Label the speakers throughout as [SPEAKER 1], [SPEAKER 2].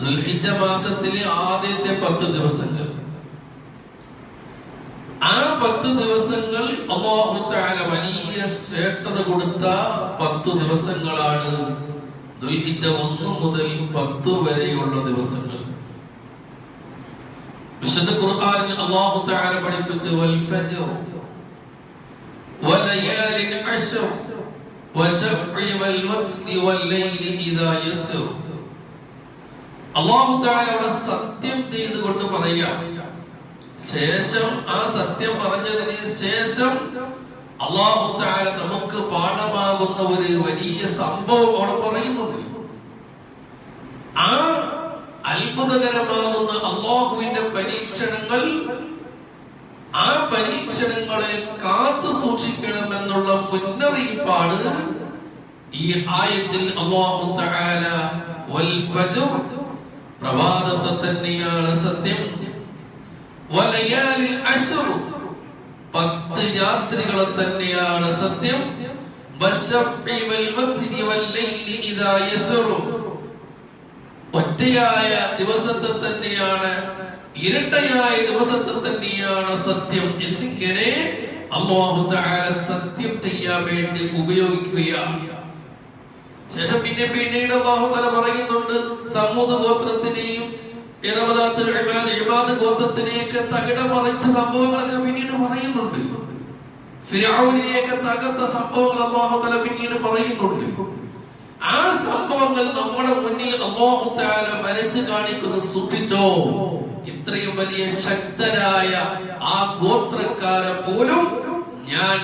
[SPEAKER 1] ദുൽഹിജ്ജ മാസത്തിലെ ആദ്യത്തെ പത്ത് ദിവസങ്ങൾ. ആ പത്ത് ദിവസങ്ങൾ അള്ളാഹു തആല വലിയ ശ്രേഷ്ഠത കൊടുത്ത പത്ത് ദിവസങ്ങളാണ് ദുൽഹിജ്ജ ഒന്ന് മുതൽ പത്ത് വരെയുള്ള ദിവസങ്ങൾ. വിശുദ്ധ ഖുർആനിൽ അള്ളാഹു തആല പഠിപ്പിച്ചു വൽ ഫജ്ർ വലയാലിൻ അശ്ർ വശഫ്ഇ വൽ വത്രി വല്ലൈലി ഇദാ യസ്ർ. അള്ളാഹു തആല അവിടെ സത്യം ചെയ്തുകൊണ്ട് പറയുക. ശേഷം ആ സത്യം പറഞ്ഞതിന് ശേഷം അള്ളാഹു തആല നമുക്ക് പാഠമാകുന്ന ഒരു വലിയ സംഭവം അവിടെ പറയുന്നുണ്ട്. ആ അത്ഭുതകരമാകുന്ന അള്ളാഹുവിന്റെ പരീക്ഷണങ്ങൾ ആ പരീക്ഷണങ്ങളെ കാത്തു സൂക്ഷിക്കണം എന്നുള്ള മുന്നറിയിപ്പാണ് ഈ ആയത്തിൽ അള്ളാഹു വൽ ഫജ്ർ പ്രഭാതത്തെ തന്നെയാണ് സത്യം പത്ത് രാത്രികളെ തന്നെയാണ് സത്യം. ഒറ്റയായ ദിവസത്തെ തന്നെയാണ് ഇരട്ടയായ ദിവസത്തെ തന്നെയാണ് സത്യം. എന്നിങ്ങനെ അള്ളാഹു സത്യം ചെയ്യാൻ വേണ്ടി ഉപയോഗിക്കുകയാണ്. ശേഷം പിന്നെ പിന്നീട് അള്ളാഹു തആല പറയുന്നുണ്ട് സമൂത് ഗോത്രത്തിനെയും ഇമാദ് ഗോത്രത്തിനെയൊക്കെ തകിടം മറിച്ച സംഭവങ്ങളൊക്കെ പിന്നീട് പറയുന്നുണ്ട്. ഫിരാവിനെയൊക്കെ തകർത്ത സംഭവങ്ങൾ അള്ളാഹുതല പിന്നീട് പറയുന്നുണ്ട്. ആ സംഭവങ്ങൾ നമ്മുടെ മുന്നിൽ അള്ളാഹുത്താല വരച്ചു കാണിക്കുന്നത് സൂക്ഷിച്ചോ ഇത്രയും വലിയ ശക്തരായ ആ ഗോത്രക്കാരെ പോലും ഞാൻ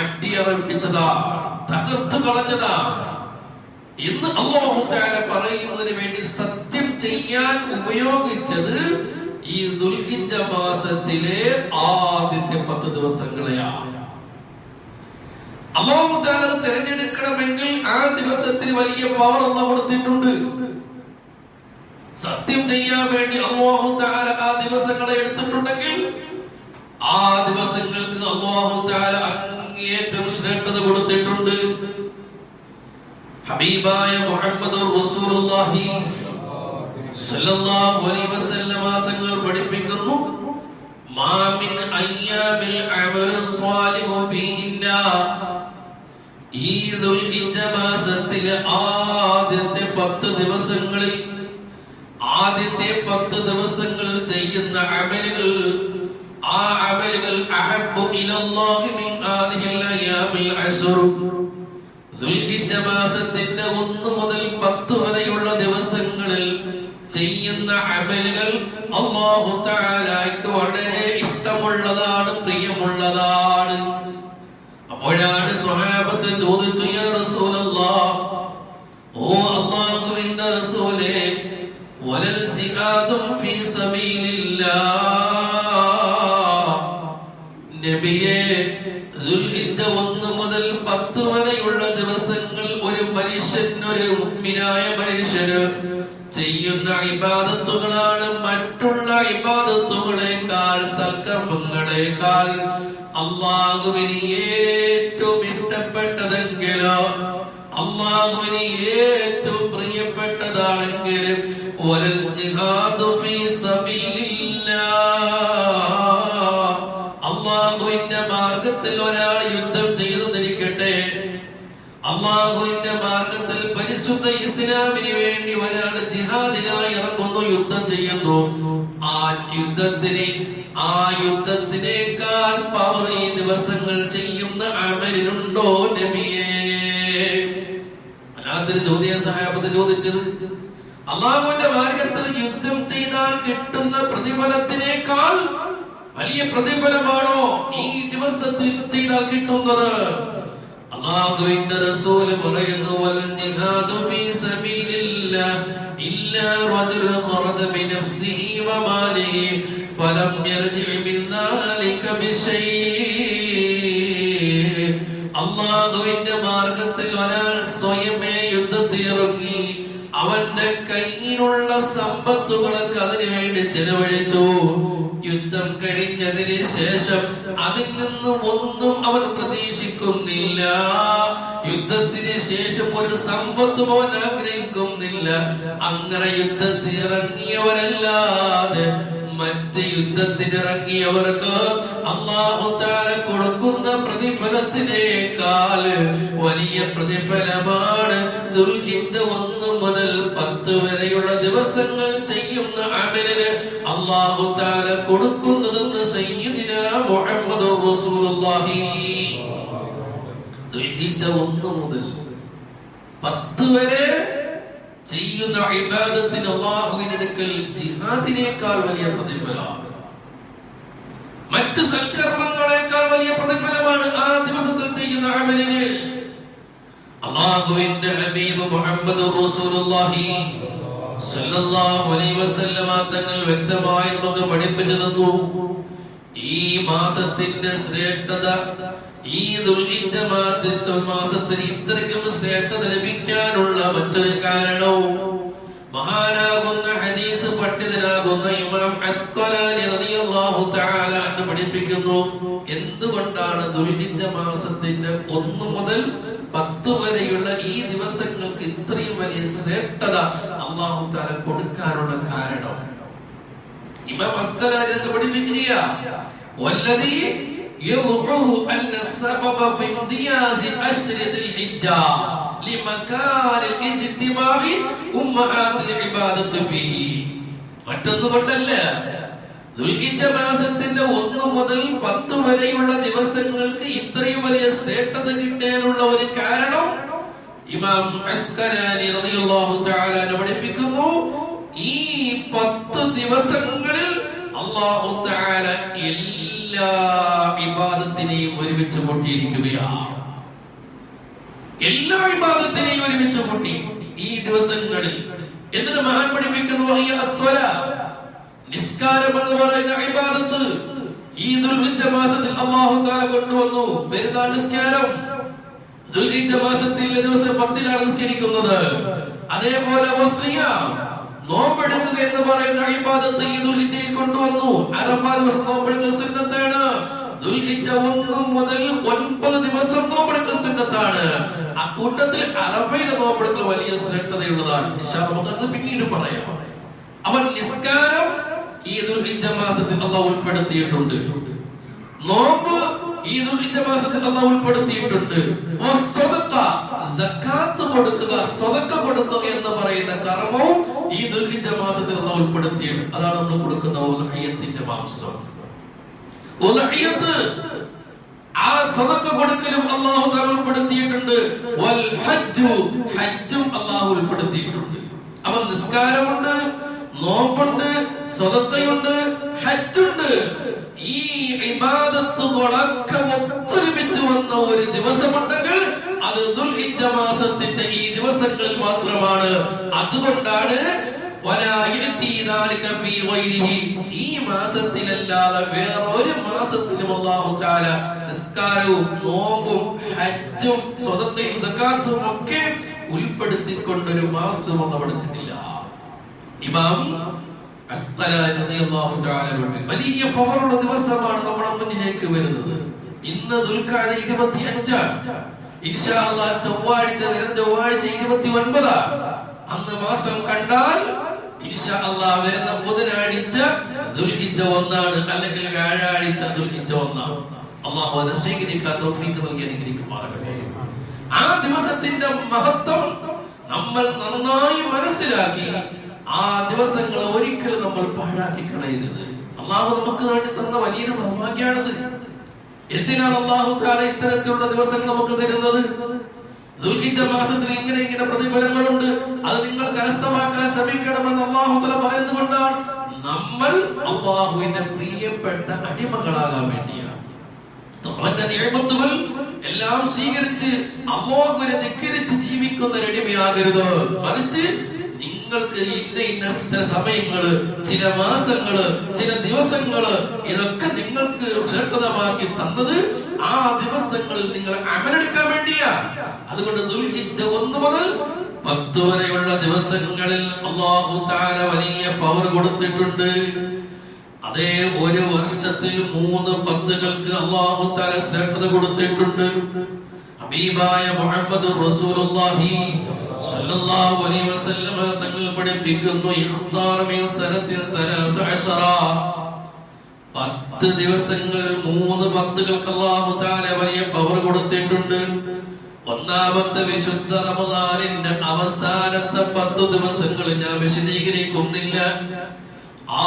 [SPEAKER 1] അടിയറപ്പിച്ചതാ തകർത്തു കളഞ്ഞതാ. ഇന്ന് അള്ളാഹു പറയുന്നതിന് വേണ്ടി സത്യം ചെയ്യാൻ ഉപയോഗിച്ചത് ഈ ദുൽഹിജ മാസത്തിലെ ആദ്യത്തെ പത്ത് ദിവസങ്ങളെയാണ്. അള്ളാഹു തആല അത് തിരഞ്ഞെടുക്കണമെങ്കിൽ ആ ദിവസത്തിന് വലിയ പവർ അല്ല കൊടുത്തിട്ടുണ്ട്. സത്യം ചെയ്യാൻ വേണ്ടി അള്ളാഹു തആല ആ ദിവസങ്ങളെ എടുത്തിട്ടുണ്ടെങ്കിൽ ആ ദിവസങ്ങൾക്ക് അള്ളാഹു തആല അങ്ങേറ്റം ശ്രേഷ്ഠത കൊടുത്തിട്ടുണ്ട്. ഹബീബായ മുഹമ്മദ് റസൂലുള്ളാഹി സല്ലല്ലാഹു അലൈഹി വസല്ലമ തങ്ങൾ പഠിപ്പിക്കുന്നു. മാ മിൻ അയ്യാമിൽ അമലു സ്വാലിഹു ഫീഹിന്ന ഈദുൽ ഹിജ്ജ മാസത്തിലെ ആദ്യത്തെ പത്ത് ദിവസങ്ങളിൽ ആദ്യത്തെ പത്ത് ദിവസങ്ങൾ ചെയ്യുന്ന അമലുകൾ ആ അമലുകൾ അഹബ്ബു ഇലല്ലാഹി മിൻ ആദിഹിൽ അയ്യാമിൽ അശ്ർ മാസത്തിന്റെ ഒന്ന് മുതൽ പത്ത് വരെയുള്ള ദിവസങ്ങളിൽ ചെയ്യുന്ന അമലുകൾ അള്ളാഹു തആലയ്ക്ക് വളരെ ഇഷ്ടമുള്ളതാണ് പ്രിയമുള്ളതാണ്. അപ്പോഴാണ് സ്വഹാബത്ത് ചോദിച്ചു ഓ അല്ലാഹുവിന്റെ റസൂലേ വലൽ ജിഹാദും ഫീ സബീലില്ലാ. നബിയെ ദുൽഹിജ്ജ ഒന്ന് മുതൽ പത്ത് വരെയുള്ള ദിവസങ്ങൾ ഒരു മനുഷ്യൻ ഒരു മുഗ്മിനായ മനുഷ്യന് ചെയ്യുന്ന ഇബാദത്തുകളാണ് മറ്റുള്ള ഇബാദത്തുകളേക്കാൾ സൽക്കർമ്മങ്ങളെക്കാൾ അള്ളാഹുവിന് ഏറ്റവും ഇഷ്ടപ്പെട്ടതെങ്കിലോ അള്ളാഹുവിന് ഏറ്റവും പ്രിയപ്പെട്ടതാണെങ്കിൽ വലൽ ജിഹാദു അള്ളാഹുവിന്റെ മാർഗത്തിൽ ഒരാൾ യുദ്ധം ചെയ്തെന്നിരിക്കട്ടെ അള്ളാഹുവിന്റെ മാർഗത്തിൽ പരിശുദ്ധ ഇസ്ലാമിന് വേണ്ടി ഒരാൾ ജിഹാദിനായി ഇറങ്ങുന്നു യുദ്ധം ചെയ്യുന്നു. ആ യുദ്ധത്തിന് ആ യുദ്ധത്തിനേക്കാൾ പവർ ഈ ദിവസങ്ങൾ ചെയ്യുന്ന അമലിനുണ്ടോ നബിയേ? അല്ലാത്തൊരു ചോദിച്ചത് അള്ളാഹുവിന്റെ മാർഗത്തിൽ യുദ്ധം ചെയ്താൽ കിട്ടുന്ന പ്രതിഫലത്തിനേക്കാൾ വലിയ പ്രതിഫലമാണോ ഈ ദിവസത്തിൽ ചെയ്താൽ കിട്ടുന്നത്? അള്ളാഹുവിന്റെ റസൂൽ പറയുന്നു വൽ ജിഹാദു ഫീ സബീലില്ലാഹ് ഇല്ലാ റജുൽ ഖറദ ബിനഫ്സിഹി വമാലിഹി ഫലം യർജി മിൻ ദാലിക ബിശൈഇ അള്ളാഹുവിന്റെ മാർഗത്തിൽ ഒരാൾ സ്വയമേ യുദ്ധത്തിലിറങ്ങി അവന്റെ കയ്യിലുള്ള സമ്പത്തുകളൊക്കെ അതിനു വേണ്ടി ചെലവഴിച്ചു. യുദ്ധം കഴിഞ്ഞതിന് ശേഷം അതിൽ നിന്ന് ഒന്നും അവൻ പ്രതീക്ഷിക്കുന്നില്ല. യുദ്ധത്തിന് ശേഷം ഒരു സമ്പത്തും അവൻ ആഗ്രഹിക്കുന്നില്ല. അങ്ങനെ യുദ്ധത്തിൽ ഇറങ്ങിയവരല്ലാതെ മറ്റ് യുദ്ധത്തിനിറങ്ങിയവർക്ക് അള്ളാഹു താല കൊടുക്കുന്ന പ്രതിഫലത്തിനേക്കാൾ വലിയ പ്രതിഫലമാണ് ദുൽഹിജ്ജ ഒന്ന് മുതൽ പത്ത് വരെയുള്ള ദിവസങ്ങൾ ചെയ്യുന്ന അമലിന് അള്ളാഹു താല കൊടുക്കുന്നതെന്ന് സയ്യിദിന മുഹമ്മദ് റസൂലുള്ളാഹി. ദുൽഹിജ്ജ ഒന്ന് മുതൽ പത്ത് വരെ ചെയ്യുന്ന ഇബാദത്തിന് അള്ളാഹുവിനടുക്കൽ ജിഹാദിനേക്കാൾ വലിയ പ്രതിഫലമാണ്. മറ്റ് സൽക്കർമ്മങ്ങളെക്കാൾ വലിയ പ്രതിഫലമാണ് ആ ദിവസത്തിൽ ചെയ്യുന്ന അമലിന്. അള്ളാഹുവിന്റെ ഹബീബ് മുഹമ്മദ് റസൂലുള്ളാഹി സല്ലല്ലാഹു അലൈഹി വസല്ലമ തങ്ങൾ വ്യക്തമായി നമുക്ക് പഠിപ്പിച്ചു തന്നു. ഈ മാസത്തിന്റെ ശ്രേഷ്ഠത ഈ മാസത്തിന് ഇത്രയ്ക്കും ശ്രേഷ്ഠത ലഭിക്കാനുള്ള മറ്റൊരു കാരണവും മഹാനാകുന്ന ഹദീസ് പണ്ഡിതനാകുന്ന ഇമാം അസ്കലാനി റളിയല്ലാഹു തആല അന്ന് പഠിപ്പിക്കുന്നു. എന്തുകൊണ്ടാണ് ദുൽഹിജ്ജ മാസത്തിന്റെ ഒന്ന് മുതൽ പത്ത് വരെയുള്ള ഈ ദിവസങ്ങൾക്ക് ഇത്രയും വലിയ ശ്രേഷ്ഠത അള്ളാഹു തആല കൊടുക്കാനുള്ള കാരണം? ഇമാം അസ്കലാനി പഠിപ്പിക്കുകയാണ് يظهر أن السبب في امتياز أشهر ذي الحجة لمكان الاجتماع أمهات العبادة فيه മറ്റൊന്നും കൊണ്ടല്ല ദുൽഹിജ്ജ മാസത്തിന്റെ ഒന്ന് മുതൽ പത്ത് വരെയുള്ള ദിവസങ്ങൾക്ക് ഇത്രയും വലിയ ശ്രേഷ്ഠത കിട്ടാനുള്ള ഒരു കാരണം ഇമാം അസ്കലാനി റളിയല്ലാഹു തആല പഠിപ്പിക്കുന്നു ഈ പത്ത് ദിവസങ്ങളിൽ അല്ലാഹു തആല എല്ലാ ഇബാദത്തിനെയും ഒരുമിച്ച് കൂട്ടിയിരിക്കുകയാണ്. എല്ലാ വിവാദത്തിനെയും ഒരുമിച്ച് കൂട്ടി ഈ ദിവസങ്ങളിൽ എന്നിട്ട് മഹാൻ പഠിപ്പിക്കുന്നു നിസ്കാരം എന്ന് പറയുന്ന ഇബാദത്ത് ഈ ദുൽഹിജ്ജ മാസത്തിൽ അല്ലാഹു തആല കൊണ്ടുവന്നു. പെരുന്നാൾ നിസ്കാരം. ദുൽഹിജ്ജ മാസത്തിൽ ദിവസം പത്തിലാണ് നിസ്കരിക്കുന്നത്. അതേപോലെ നോമ്പെടുക്കുക എന്ന് പറയുന്ന അഴിപാദത്ത് ഈ ദുൽഹിറ്റയിൽ കൊണ്ടുവന്നു. അറഫാ ദിവസം നോമ്പെടുക്കൽ സുന്നത്താണ്. ദുൽഹിറ്റ ഒന്നും മുതൽ ഒൻപത് ദിവസം നോമ്പെടുക്കൽ സുന്നത്താണ്. ആ കൂട്ടത്തിൽ അറഫയിലെ നോമ്പെടുക്കൽ വലിയ ശ്രേഷ്ഠതയുള്ളതാണ്. നമുക്കത് പിന്നീട് പറയാം. അവൻ നിസ്കാരം ഈ ദുൽഹിറ്റ മാസത്തിൽ അള്ളാഹ് ഉൾപ്പെടുത്തിയിട്ടുണ്ട്. നോമ്പ് ഈ ദുൽഹിറ്റ മാസത്തിൽ അള്ളാഹ് ഉൾപ്പെടുത്തിയിട്ടുണ്ട്. കൊടുക്കുക കൊടുക്കുക എന്ന് പറയുന്ന കർമ്മവും ഈ ദുൽഹിജ്ജ മാസത്തിൽ അള്ളാഹ് ഉൾപ്പെടുത്തിയിട്ടുണ്ട് അതാണ് നമ്മൾ കൊടുക്കുന്ന ഉലഹയ്യത്തിന്റെ മാംസം. ഉലഹയ്യത്ത് ആ സദക്ക കൊടുക്കലും അള്ളാഹു താല ഉൾപ്പെടുത്തിയിട്ടുണ്ട്. വൽ ഹജ്ജു ഹജ്ജും അള്ളാഹു ഉൾപ്പെടുത്തിയിട്ടുണ്ട്. അവൻ നിസ്കാരമുണ്ട് നോമ്പുണ്ട് സദത്തയുണ്ട് ഹജ്ജുണ്ട്. ഈ ഇബാദത്തുകളൊക്കെ ഒത്തൊരുമിച്ച് വന്ന ഒരു ദിവസമുണ്ടെങ്കിൽ അത് ദുൽഹിജ്ജ മാസത്തിന്റെ ഈ ദിവസങ്ങളിൽ മാത്രമാണ്. അതുകൊണ്ടാണ്. ഈ മാസത്തിലല്ലാതെ വേറൊരു മാസത്തിലും അല്ലാഹു തആല നിസ്കാരവും നോമ്പും ഹജ്ജും സ്വതത്തെയും സക്കാത്തും ഒക്കെ ഉൾപ്പെടുത്തിക്കൊണ്ടൊരു മാസം അല്ല പഠിച്ചിട്ടില്ല ഇമാം വലിയ പവറുള്ള ദിവസമാണ് നമ്മുടെ മുന്നിലേക്ക് വരുന്നത്. ഇന്ന് 25 ഇൻഷാ അല്ലാഹ് ചൊവ്വാഴ്ച വരുന്ന ചൊവ്വാഴ്ച 29 അന്ന് മാസം കണ്ടാൽ വരുന്ന ബുധനാഴ്ച ദുൽഹിജ ഒന്നാണ് അല്ലെങ്കിൽ വ്യാഴാഴ്ച ദുൽഹിജ ഒന്നാണ്. അള്ളാഹു അതിനെ സ്വീകരിക്കാൻ തോഫീക്ക് നൽകി അനുഗ്രഹിക്കുമാറാകട്ടെ. ആ ദിവസത്തിന്റെ മഹത്വം നമ്മൾ നന്നായി മനസ്സിലാക്കി ആ ദിവസങ്ങൾ ഒരിക്കലും നമ്മൾ പാഴാക്കി കളയരുത് അള്ളാഹു നമുക്ക് വേണ്ടി തന്ന വലിയൊരു സൗഭാഗ്യമാണിത് എന്തിനാണ് അള്ളാഹു താല ഇത്തരത്തിലുള്ള ദിവസങ്ങൾ നമുക്ക് തരുന്നത്? മാസത്തിൽ ഇങ്ങനെ ഇങ്ങനെ പ്രതിഫലങ്ങളുണ്ട്. അത് നിങ്ങൾ കരസ്ഥമാക്കാൻ ശ്രമിക്കണമെന്ന് അള്ളാഹു തല പറയുന്നത് കൊണ്ടാണ് നമ്മൾ അള്ളാഹുവിന്റെ പ്രിയപ്പെട്ട അടിമകളാകാൻ വേണ്ടിയാണ്. അവന്റെ നിയമത്തുകൾ എല്ലാം സ്വീകരിച്ച് അള്ളാഹുവിനെ ധിക്കരിച്ച് ജീവിക്കുന്ന ഒരു അടിമയാകരുത്. മറിച്ച് നിങ്ങൾക്ക് ഇന്ന ഇന്ന ചില സമയങ്ങൾ ചില മാസങ്ങൾ ചില ദിവസങ്ങൾ ഇതൊക്കെ നിങ്ങൾക്ക് ശ്രേഷ്ഠതമാക്കി തന്നത് ആ ദിവസങ്ങളിൽ നിങ്ങൾ അമലെടുക്കാൻ വേണ്ടിയാ. അതുകൊണ്ട് ദുൽഹിജ്ജ ഒന്ന് മുതൽ പത്ത് വരെയുള്ള ദിവസങ്ങളിൽ അള്ളാഹു താല വലിയ പവർ കൊടുത്തിട്ടുണ്ട്. അതേ ഒരു വർഷത്തിൽ മൂന്ന് പന്തുകൾക്ക് അള്ളാഹു താല ശ്രേഷ്ഠത കൊടുത്തിട്ടുണ്ട്. ഹബീബായ മുഹമ്മദ് റസൂലുള്ളാഹി സ്വല്ലല്ലാഹു അലൈഹി വസല്ലമ തങ്ങൾ പഠിപ്പിക്കുന്നു ഇഖ്താറ മിൻ സനത്തിൽ തലാസ അശറ പത്ത് ദിവസങ്ങൾ മൂന്ന് പത്തുകൾക്ക് അല്ലാഹു തആല വലിയ പവർ കൊടുത്തിട്ടുണ്ട്. ഒന്നാമത്തെ വിശുദ്ധ റമദാനിന്റെ അവസാനത്തെ പത്ത് ദിവസങ്ങൾ ഞാൻ വിശദീകരിക്കുന്നില്ല.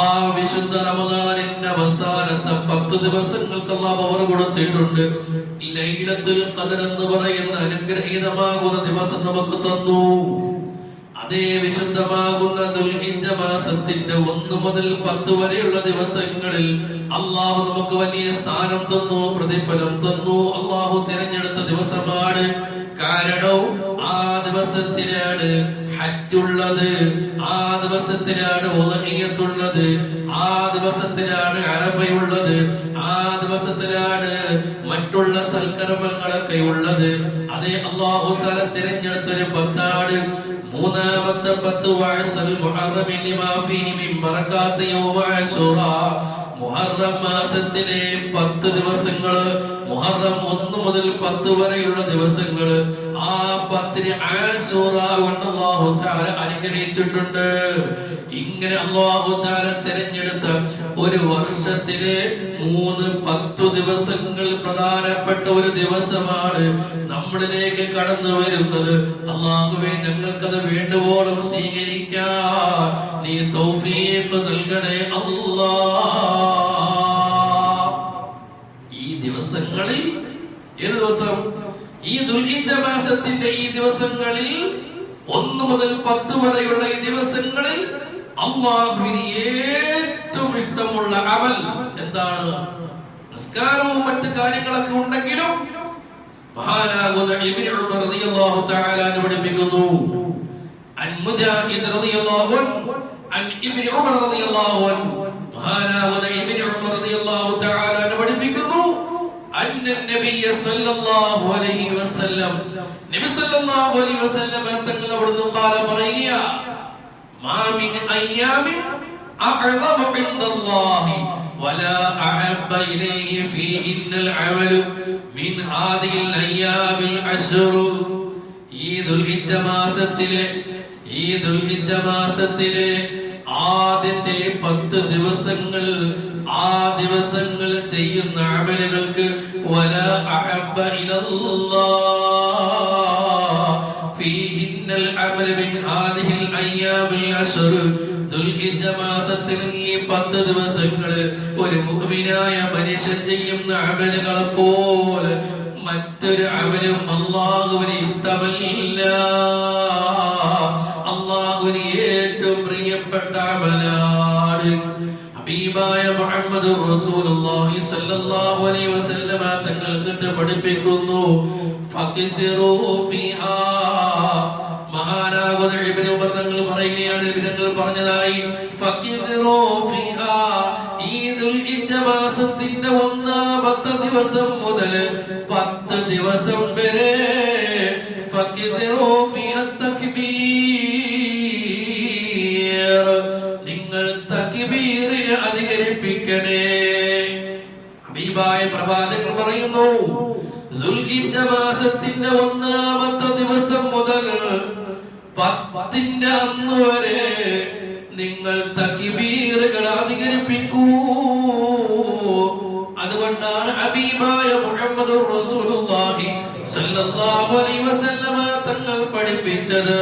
[SPEAKER 1] ആ വിശുദ്ധ റമദാനിന്റെ അവസാനത്തെ പത്ത് ദിവസങ്ങൾക്ക് അല്ലാഹു പവർ കൊടുത്തിട്ടുണ്ട്. ലൈലത്തുൽ ഖദർ എന്ന് പറയുന്ന അനുഗ്രഹീതമാകുന്ന ദിവസം നമുക്ക് തന്നു. അതേ വിശുദ്ധമാകുന്ന ദുൽഹിജ്ജ മാസത്തിന്റെ ഒന്ന് മുതൽ പത്ത് വരെയുള്ള ദിവസങ്ങളിൽ അള്ളാഹു നമുക്ക് വലിയ സ്ഥാനം തന്നു പ്രതിഫലം തന്നു. അള്ളാഹു തിരഞ്ഞെടുത്ത ദിവസമാണ്. കാരണം ആ ദിവസത്തിലാണ് ഹജ്ജുള്ളത് ആ ദിവസത്തിലാണ് ഉലഹിയത്തുള്ളത് ആ ദിവസത്തിലാണ് അറബയുള്ളത് ആ ദിവസത്തിലാണ് മറ്റുള്ള സൽക്കർമ്മങ്ങളൊക്കെ ഉള്ളത് അതേ അള്ളാഹു തല തിരഞ്ഞെടുത്തൊരു പത്താണ് മൂന്നാമത്തെ പത്ത് വയസ്സൽ മുഹറം മാസത്തിലെ പത്ത് ദിവസങ്ങൾ മുഹറം ഒന്ന് മുതൽ പത്ത് വരെയുള്ള ദിവസങ്ങൾ ആ പത്തിന് അനുഗ്രഹിച്ചിട്ടുണ്ട്. ഇങ്ങനെ അള്ളാഹു താല തിരഞ്ഞെടുത്ത ഒരു വർഷത്തിലെ മൂന്ന് പത്തു ദിവസങ്ങൾ പ്രധാനപ്പെട്ട ഒരു ദിവസമാണ് നമ്മളിലേക്ക് കടന്നു വരുന്നത്. അള്ളാഹുവേ ഞങ്ങൾക്കത് വേണ്ടുവോളം സ്വീകരിക്കാൻ നീ തൗഫീഖ് നൽകണേ ഈ ദിവസങ്ങളിൽ ഏത് ദിവസം? ഈ ദുൽഹിജ മാസത്തിന്റെ ഈ ദിവസങ്ങളിൽ ഒന്ന് മുതൽ പത്ത് വരെയുള്ള ഈ ദിവസങ്ങളിൽ അള്ളാഹുവിന് ഏറ്റവും ഇഷ്ടമുള്ള അമൽ എന്താണ്? നിസ്കാരവും മറ്റു കാര്യങ്ങളൊക്കെ ഉണ്ടെങ്കിലും ഉമർ റളിയല്ലാഹു പഠിപ്പിക്കുന്നു. അൻ റളിയല്ലാഹു അൻ ഇബ്നു ഉമർ റളിയല്ലാഹു ഉമർ റളിയല്ലാഹു പഠിപ്പിക്കുന്നു. നബിയ സല്ലല്ലാഹു അലൈഹി വസല്ലം നബി സല്ലല്ലാഹു അലൈഹി വസല്ലം തങ്ങൾ അവിടുന്ന് ഖാല പറയുക മാ മിൻ അയ്യാമിൻ അഅ്ളമു ഇൻദല്ലാഹി ولا أحب إليه فيهن العمل من هذه الأيام العشر ഈ ദുൽഹിജ്ജ മാസത്തിലെ ഈ ദുൽഹിജ്ജ മാസത്തിലെ ആദ്യത്തെ പത്ത് ദിവസങ്ങൾ ആ ദിവസങ്ങൾ ചെയ്യുന്ന അമലുകൾക്ക് വല അഹബ്ബ ഇലല്ലാഹ് ഫീഹിന്നൽ അമല മിൻ ഹാദിഹിൽ അയ്യാമിൽ അശ്ർ ദുൽഹിജ്ജ മാസത്തിൽ ഈ പത്ത് ദിവസങ്ങൾ ഒരു മുഅ്മിനായ മനുഷ്യൻ ചെയ്യുന്ന അമലുകളെ പോലെ മറ്റൊരു അമലും അള്ളാഹുവിന് ഇഷ്ടമല്ല. അള്ളാഹുവിന് ഏറ്റവും പ്രിയപ്പെട്ട അമലാണ് ഹബീബായ മുഹമ്മദ് റസൂലുള്ളാഹി സ്വല്ലല്ലാഹു അലൈഹി വസല്ലമ തങ്ങൾ എന്നിട്ട് പഠിപ്പിക്കുന്നു. ഫഖിസിറൂ ഫീഹാ. മഹാനാകുന്ന ഇബ്നു ഉമർ തങ്ങൾ പറയുകയാണ് തങ്ങൾ പറഞ്ഞതായി മാസത്തിന്റെ ഒന്നാമത്തെ ദിവസം മുതൽ പത്ത് ദിവസം വരെ നിങ്ങൾ തക്കിബീറിനെ അധികരിപ്പിക്കണേ. ഹബീബായ പ്രവാചകൻ പറയുന്നു മാസത്തിന്റെ ഒന്നാമത്തെ ദിവസം മുതൽ പത്തിന്റെ അന്ന് വരെ നിങ്ങൾ തക്ബീറുകൾ അധികരിപ്പിക്കൂ. അതുകൊണ്ടാണ് ഹബീബായ മുഹമ്മദ് റസൂലുള്ളാഹി സ്വല്ലല്ലാഹു അലൈഹി വസല്ലമ തങ്ങൾ പഠിപ്പിച്ചത്.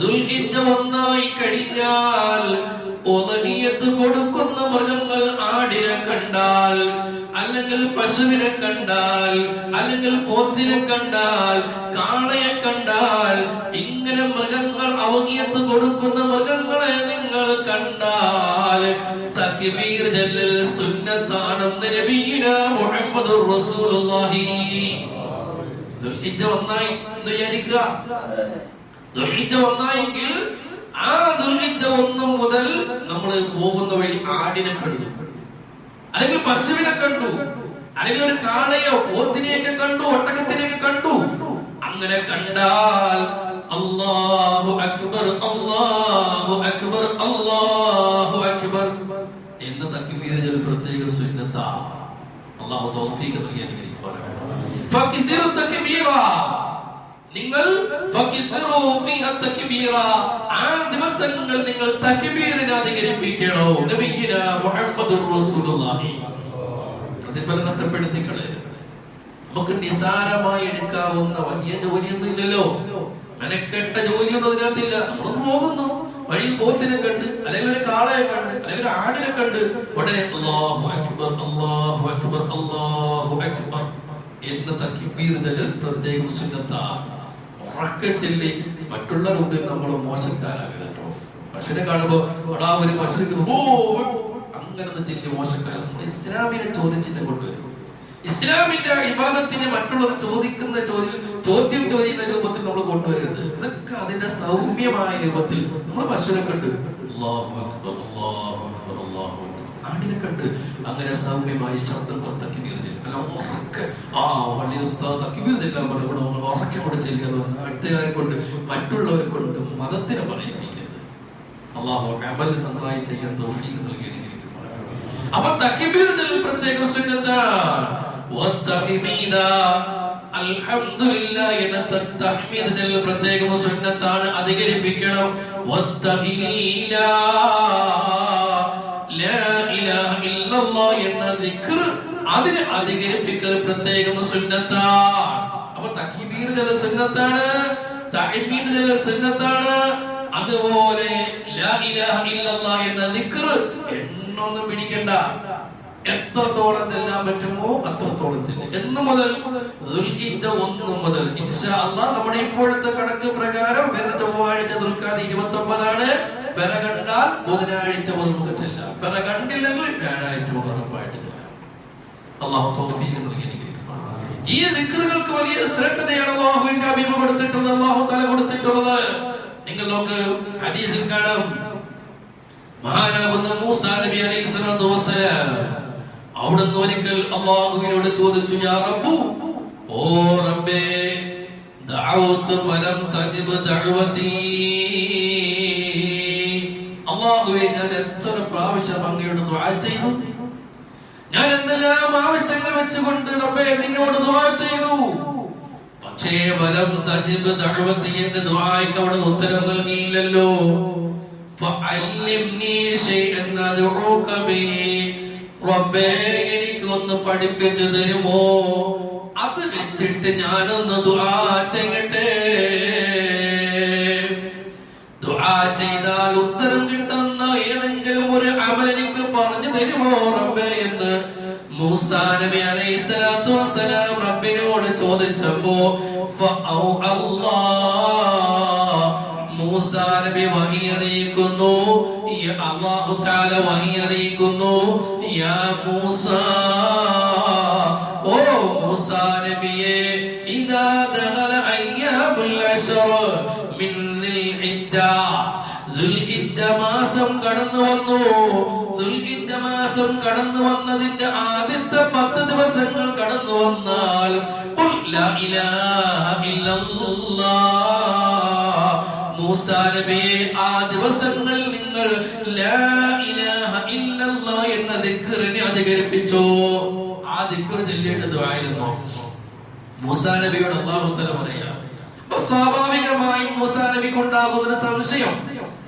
[SPEAKER 1] ദുൽഹിജ്ജ ഒന്നായി കഴിഞ്ഞാൽ ഉലഹിയത്ത് കൊടുക്കുന്ന മൃഗങ്ങൾ ആടിനെ കണ്ടാൽ അല്ലെങ്കിൽ പശുവിനെ കണ്ടാൽ അല്ലെങ്കിൽ പോത്തിനെ കണ്ടാൽ കാളയെ കണ്ടാൽ ഇങ്ങനെ മൃഗങ്ങൾ അവഹിയത്ത് കൊടുക്കുന്ന മൃഗങ്ങളെ നിങ്ങൾ കണ്ടാൽ തക്ബീർ ജല്ലൽ സുന്നത്താണെന്ന് നബീന മുഹമ്മദ് റസൂലുള്ളാഹി. ദുൽഹിജ്ജ ഒന്നായി എന്ന് വിചാരിക്കുക. ദുൽഹിജ്ജ ഒന്നായെങ്കിൽ ആ ദുൽഹിജ്ജ ഒന്നും മുതൽ നമ്മൾ പോകുന്ന വഴി ആടിനെ കണ്ടു. അല്ലെങ്കിൽ പശുവിനെ കണ്ടു. അല്ലെങ്കിൽ ഒരു കാളയോ പോത്തിനെയൊക്കെ കണ്ടു ഒട്ടകത്തിനെയൊക്കെ കണ്ടു. അങ്ങനെ കണ്ടാൽ അല്ലാഹു അക്ബർ അല്ലാഹു അക്ബർ അല്ലാഹു അക്ബർ. എന്ന് തക്ബീർ പ്രത്യേക സുന്നത്താ. അള്ളാഹു തൗഫീഖ് നൽകി അനുഗ്രഹിക്കുവാനാണ് നിങ്ങൾ ആ ദിവസങ്ങൾ നിങ്ങൾ തക്ബീറിനെ അധികരിപ്പിക്കണോ? നബിയിന മുഹമ്മദുർ റസൂലുള്ളാഹി. പ്രതിഫലം നഷ്ടപ്പെടുത്തി കളയരുത് നമുക്ക് നിസാരമായി എടുക്കാവുന്ന വലിയ ജോലിയൊന്നും ഇല്ലല്ലോ. മെനക്കെട്ട ജോലിയൊന്നും അതിനകത്തില്ല. നമ്മളൊന്ന് പോകുന്നു. വഴിയിൽ പോത്തിനെ കണ്ട് അല്ലെങ്കിൽ ഒരു കാളയെ കണ്ട് അല്ലെങ്കിൽ ഒരു ആടിനെ കണ്ട് ഉടനെ അല്ലാഹു അക്ബർ അല്ലാഹു അക്ബർ അല്ലാഹു അക്ബർ. എന്ന തക്കിബീർ പ്രത്യേകം സുന്നത്താണ്. ഉറക്കെ ചൊല്ലി മറ്റുള്ളവർ മുമ്പിൽ നമ്മൾ മോശക്കാരാകരുത് കേട്ടോ. പശുവിനെ കാണുമ്പോ അടാ ഒരു പശു ഓ അങ്ങനെ ചെല്ലി മോശക്കാരൻ നമ്മൾ ഇസ്ലാമിനെ ചോദിച്ചിട്ട് കൊണ്ടുവരും. ഇസ്ലാമിന്റെ ഇബാദത്തിനെ മറ്റുള്ളവർ ചോദിക്കുന്ന ചോദ്യം ചോദ്യം ചോദിക്കുന്ന രൂപത്തിൽ നമ്മൾ കൊണ്ടുവരരുത്. ഇതൊക്കെ അതിന്റെ സൗമ്യമായ രൂപത്തിൽ നമ്മൾ പശുവിനെ കണ്ട് അല്ലാഹു അക്ബർ, അള്ളാഹു. ആടിനെ കണ്ട് അങ്ങനെ സൗമ്യമായ ശബ്ദം പുറത്താക്കി വീർജില്ല അല്ല ഉറക്കെ. ആ പള്ളി ഉസ്താദ് തക്കിബീർ ഉറക്കെ അവിടെ ചെല്ലുക എന്ന് പറഞ്ഞാൽ നാട്ടുകാരെ കൊണ്ട് മറ്റുള്ളവരെ കൊണ്ട് മതത്തിനെ പറയിപ്പിക്കരുത്. അള്ളാഹു അമൽ നന്നായി ചെയ്യാൻ തൗഫീഖ് നൽകി. അപ്പൊ ചൊല്ലൽ പ്രത്യേക സുന്നത്താണ് പ്രത്യേക സുന്നത്താണ്. അധികരിപ്പിക്കണം. എന്ന ദിക്ർ അതിനെ അധികരിപ്പിക്കൽ പ്രത്യേകം സുന്നത്താണ്. അപ്പൊ തക്ബീർ ചൊല്ലൽ സുന്നത്താണ് തഹ്മീദ് ചൊല്ലൽ സുന്നത്താണ്. അതുപോലെ ലാ ഇലാഹ ഇല്ലല്ലാഹ് എന്ന ദിക്ർ എണ്ണൊന്നും പിടിക്കണ്ട. എത്രത്തോളം ചെല്ലാൻ പറ്റുമോ അത്രത്തോളം ചെല്ലും. എന്ന് മുതൽ ഒന്ന് മുതൽ ഇൻഷാ അള്ളാഹ് നമ്മുടെ ഇപ്പോഴത്തെ കണക്ക് പ്രകാരം വരുന്ന ചൊവ്വാഴ്ച ദുൽഖാദ് ഇരുപത്തി ഒമ്പതാണ് പെര കണ്ടാൽ ബുധനാഴ്ച മുതൽ നമുക്ക് ചെല്ലാം. പെര കണ്ടില്ലെങ്കിൽ വ്യാഴാഴ്ച മുതൽ ഉറപ്പായിട്ട് ചെല്ലാം. അള്ളാഹു തൗഫീഖ് നൽകി ഈ ദിക്റുകൾക്ക് വലിയ ശ്രേഷ്ഠതയാണ് അള്ളാഹുവിന്റെ അഭിമ കൊടുത്തിട്ടുള്ളത് അള്ളാഹു തല കൊടുത്തിട്ടുള്ളത്. നിങ്ങൾ നോക്ക് ഹദീസിൽ കാണാം. മഹാനാകുന്ന മൂസ നബി അലൈഹി സ്വലാത്തു വസ്സലാം അവിടുന്ന് ഒരിക്കൽ അള്ളാഹുവിനോട് ചോദിച്ചു യാ റബ്ബു ഓ റബ്ബേ ദഅവതു ഫലം തജിബ് ദഅവതി. അള്ളാഹുവേ ഞാൻ എത്ര പ്രാവശ്യം അങ്ങയോട് ചെയ്തു. ഞാൻ എന്തെല്ലാം ആവശ്യങ്ങൾ വെച്ചുകൊണ്ട് റബ്ബേ നിന്നോട് ചെയ്തു. പക്ഷേ വലം തജിബ് ദഅവതി എന്റെ ദുആയ്ക്ക് അവിടെ ഉത്തരം നൽകിയില്ലല്ലോ. ഫഅല്ലിംനി റബ്ബേ എനിക്ക് ഒന്ന് പഠിപ്പിച്ചു തരുമോ? അത് വെച്ചിട്ട് ഞാനൊന്ന് ദുആ ചെയ്യട്ടെ. ദുആ ചെയ്താൽ ഉത്തരം തരുമോ റബ്ബേ എന്ന് മൂസാ നബി അലൈഹി സ്വലാത്തു വസ്സലാം റബ്ബിനോട് ചോദിച്ചപ്പോ മൂസാ നബി വഹി അറിയിക്കുന്നു. അല്ലാഹു തആല വഹി അറിയിക്കുന്നു. യാ മൂസ ഓ മൂസാ നബിയെ ഇദാ ദഖല അയ്യാമുൽ അശ്റ മിൻ ദിൽ ഹിജ്ജ ദിൽ ഹിജ്ജ മാസം കടന്നു വന്നു ദുൽഹിജ്ജ മാസം കടന്നു വന്നതിന്റെ ആദ്യത്തെ പത്ത് ദിവസങ്ങൾ കടന്നു വന്നാൽ ആ ദിവസങ്ങൾ നിങ്ങൾ എന്ന ദിക്കറിനെ അധികരിപ്പിച്ചു. ആ ദിക്ർ ചൊല്ലേണ്ടതായിരുന്നു മൂസാ നബിയോട് അള്ളാഹു തല പറയാം സ്വാഭാവികമായും മൂസാ നബിക്ക് ഉണ്ടാകുന്ന സംശയം.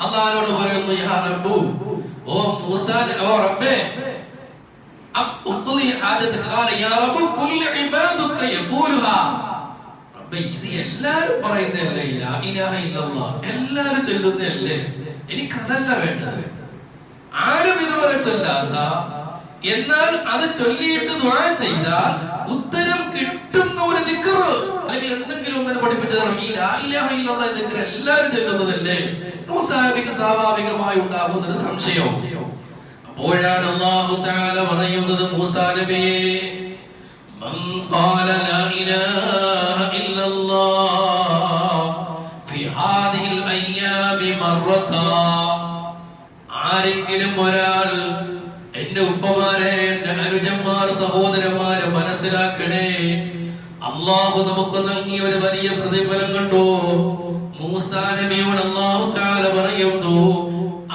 [SPEAKER 1] അള്ളഹാനോട് പറയുന്നു യാ റബ്ബു ഓ മൂസാ ഓ റബ്ബേ ഇത് എല്ലാരും പറയുന്നതല്ലേ എല്ലാരും ചൊല്ലുന്നതല്ലേ എനിക്കതല്ല വേണ്ടത്. ആരും ഇതുവരെ ചൊല്ലാത്ത എന്നാൽ അത് ചൊല്ലിയിട്ട് ദ്വാ ചെയ്താൽ ഉത്തരം കിട്ടുന്ന ഒരു ദിക്ർ അല്ലെങ്കിൽ എന്തെങ്കിലും ഒന്നിനെ പഠിപ്പിച്ചു തരണം ഈ ലാ ഇലാഹ എന്ന ദിക്ർ എല്ലാരും ചൊല്ലുന്നതല്ലേ മൂസാബിക്ക് സ്വാഭാവികമായി ഉണ്ടാകുന്ന ഒരു സംശയം അപ്പോഴാണ് അല്ലാഹു തആല പറയുന്നത് മൂസാ നബിയെ من قال لا إله إلا الله في هذه الأيام مرة ആരെങ്കിലും ഒരാൾ എന്റെ ഉപ്പമാരെ എന്റെ അനുജന്മാർ സഹോദരന്മാരെ മനസ്സിലാക്കണേ അള്ളാഹു നമുക്ക് നൽകിയ ഒരു വലിയ പ്രതിഫലം കണ്ടു മൂസാ നബിയോട് അള്ളാഹു താല പറയുന്നു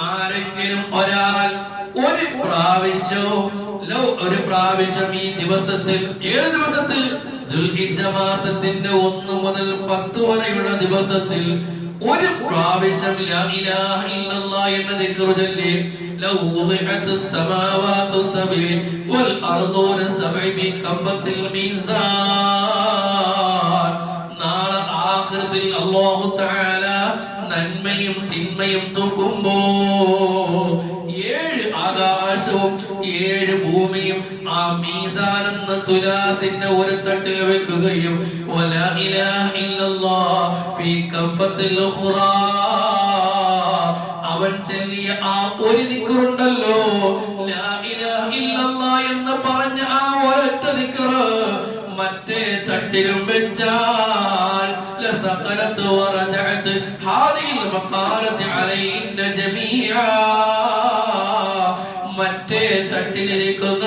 [SPEAKER 1] ആരെങ്കിലും ഒരാൾ ഒരു പ്രാവശ്യവും ഒരു പ്രാവശ്യം ഈ ദിവസത്തിൽ ഏത് ദിവസത്തിൽ മാസത്തിന്റെ ഒന്ന് മുതൽ പത്ത് വരെയുള്ള ദിവസത്തിൽ ഒരു പ്രാവശ്യം എന്ന لو وضعت السماوات നാളെ അല്ലാഹു തആല നന്മയും തിന്മയും തൂക്കുമ്പോ ഏഴ് ആകാശവും ഏഴ് ഭൂമിയും ആ മീസാൻ എന്ന തുലാസിന്റെ ഒരു തട്ടിൽ വെക്കുകയും ഇലാഹ ഇല്ലല്ലാഹ് ഫീ അവൻ ചെല്ലിയ ആ ഒരു ദിക്റുണ്ടല്ലോ ലാ ഇലാഹ ഇല്ലല്ലാഹ് എന്ന് പറഞ്ഞ ആ ഒരൊറ്റ ദിക്കറ് മറ്റേ തട്ടിലും വെച്ചാൽ لثقلت ورجعت هذه المقالة عليهن جميعا മറ്റേ തട്ടിലിരിക്കുന്ന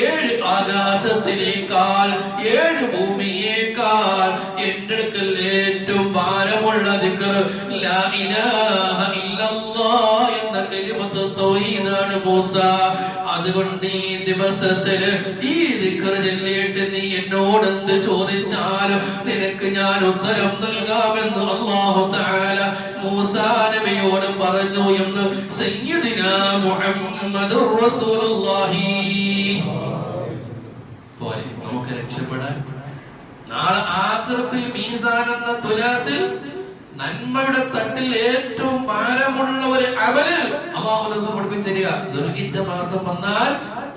[SPEAKER 1] ഏഴ് ആകാശത്തിനേക്കാൾ ഏഴ് ഭൂമിയേക്കാൾ എന്റെ അടുക്കൽ ഏറ്റവും ഭാരമുള്ള ദിക്ർ ലാ ഇലാഹ ഇല്ലല്ലാഹ് എന്ന കലിമത്ത് തൗഹീദാണ് മൂസ അതുകൊണ്ട് ഈ ദിവസത്തില് ഈ ദിക്ർ ചൊല്ലിയിട്ട് നീ എന്നോട് എന്ത് ചോദിച്ചാലും നിനക്ക് ഞാൻ ഉത്തരം നൽകാമെന്ന് അള്ളാഹു തആല മൂസാ നബിയോട് പറഞ്ഞു എന്ന് സയ്യിദിന മുഹമ്മദ് റസൂലുള്ളാഹി. പോരെ നമുക്ക് രക്ഷപ്പെടാൻ. നാളെ ആഖിറത്തിൽ മീസാൻ എന്ന തുലാസിൽ നന്മയുടെ തട്ടിൽ ഏറ്റവും ഭാരമുള്ള ഒരു അവൽ അള്ളാഹു പഠിപ്പിച്ചു തരിക. മാസം വന്നാൽ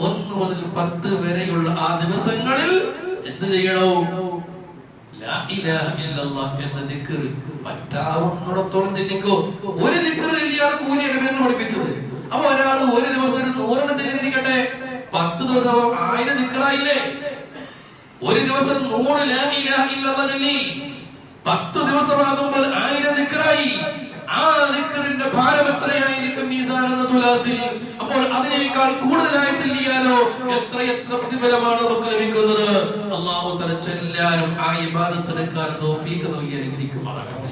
[SPEAKER 1] ഒന്ന് മുതൽ പത്ത് വരെയുള്ള ആ ദിവസങ്ങളിൽ എന്ത് ചെയ്യണോ? എന്ന ദിക്ർ പറ്റാവുന്നിടത്തോളം ചെല്ലിക്കോ ഒരു ദിക്ർ ഇല്ലാതെ കൂലി അനുഭവങ്ങൾ പഠിപ്പിച്ചത്. അപ്പൊ ഒരാൾ ഒരു ദിവസം ഒരു നൂറെണ്ണം ചെല്ലിയിരിക്കട്ടെ പത്ത് ദിവസം ആയിരം ദിക്കറായില്ലേ ഒരു ദിവസം നൂറ് ചൊല്ലി. പത്ത് ദിവസമാകുമ്പോൾ ആയിരം ദിക്കറായി ആ ദിക്കറിന്റെ ഭാരം എത്രയായിരിക്കും മീസാൻ എന്ന തുലാസിൽ? അപ്പോൾ അതിനേക്കാൾ കൂടുതലായി ചെല്ലിയാലോ? എത്ര എത്ര പ്രതിഫലമാണ് നമുക്ക് ലഭിക്കുന്നത്? അള്ളാഹു തല ചെല്ലാനും ആ ഇബാദത്തെടുക്കാനും തോഫീക്ക് നൽകി അനുഗ്രഹിക്കുമാറാകട്ടെ.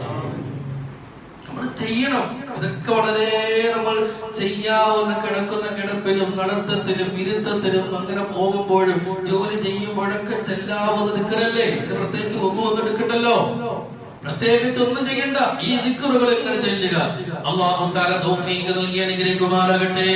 [SPEAKER 1] നമ്മൾ ചെയ്യണം. ഇതൊക്കെ വളരെ നമ്മൾ ചെയ്യാവുന്ന കിടക്കുന്ന കിടപ്പിലും നടത്തത്തിലും ഇരുത്തത്തിലും അങ്ങനെ പോകുമ്പോഴും ജോലി ചെയ്യുമ്പോഴൊക്കെ ചെല്ലാവുന്ന ദിക്കറല്ലേ? പ്രത്യേകിച്ച് ഒന്നും ഒന്നും എടുക്കണ്ടല്ലോ. പ്രത്യേകിച്ച് ഒന്നും ചെയ്യണ്ട. ഈ ദിക്കറുകൾ എങ്ങനെ ചെയ്യുക അള്ളാഹു തൗഫീഖ് നൽകി അനുഗ്രഹിക്കുമാറാകട്ടെ.